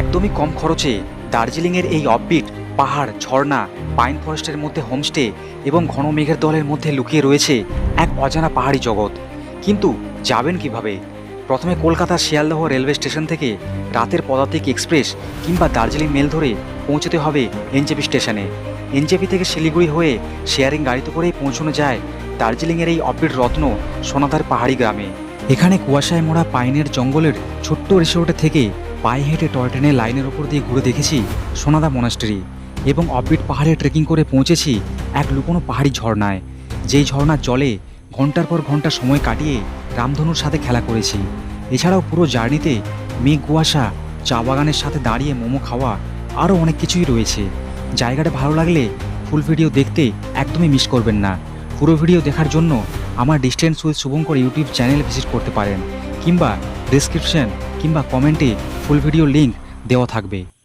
একদমই কম খরচে দার্জিলিংয়ের এই অফবিট পাহাড়, ঝর্ণা, পাইন ফরেস্টের মধ্যে হোমস্টে এবং ঘন মেঘের দলের মধ্যে লুকিয়ে রয়েছে এক অজানা পাহাড়ি জগৎ। কিন্তু যাবেন কীভাবে? প্রথমে কলকাতার শিয়ালদহ রেলওয়ে স্টেশন থেকে রাতের পদাতিক এক্সপ্রেস কিংবা দার্জিলিং মেল ধরে পৌঁছতে হবে এনজেপি স্টেশনে। এনজেপি থেকে শিলিগুড়ি হয়ে শেয়ারিং গাড়িতে করেই পৌঁছানো যায় দার্জিলিংয়ের এই অফবিট রত্ন সোনাদার পাহাড়ি গ্রামে। এখানে কুয়াশায় মোড়া পাইনের জঙ্গলের ছোট্ট রিসোর্টে থেকে পায়ে হেঁটে টয় ট্রেনের লাইনের ওপর দিয়ে ঘুরে দেখেছি সোনাদা মনাস্ট্রি এবং অফবিট পাহাড়ে ট্রেকিং করে পৌঁছেছি এক লুকোনো পাহাড়ি ঝর্ণায়। যেই ঝর্ণার জলে ঘণ্টার পর ঘণ্টা সময় কাটিয়ে রামধনুর সাথে খেলা করেছি। এছাড়াও পুরো জার্নিতে মেঘ কুয়াশা, চা বাগানের সাথে দাঁড়িয়ে মোমো খাওয়া আরও অনেক কিছুই রয়েছে। জায়গাটা ভালো লাগলে ফুল ভিডিও দেখতে একদমই মিস করবেন না। পুরো ভিডিও দেখার জন্য আমার distance with Shubhankar YouTube channel visit করতে পারেন। কিংবা ডিসক্রিপশন কিংবা কমেন্টে ফুল ভিডিও লিংক দেওয়া থাকবে।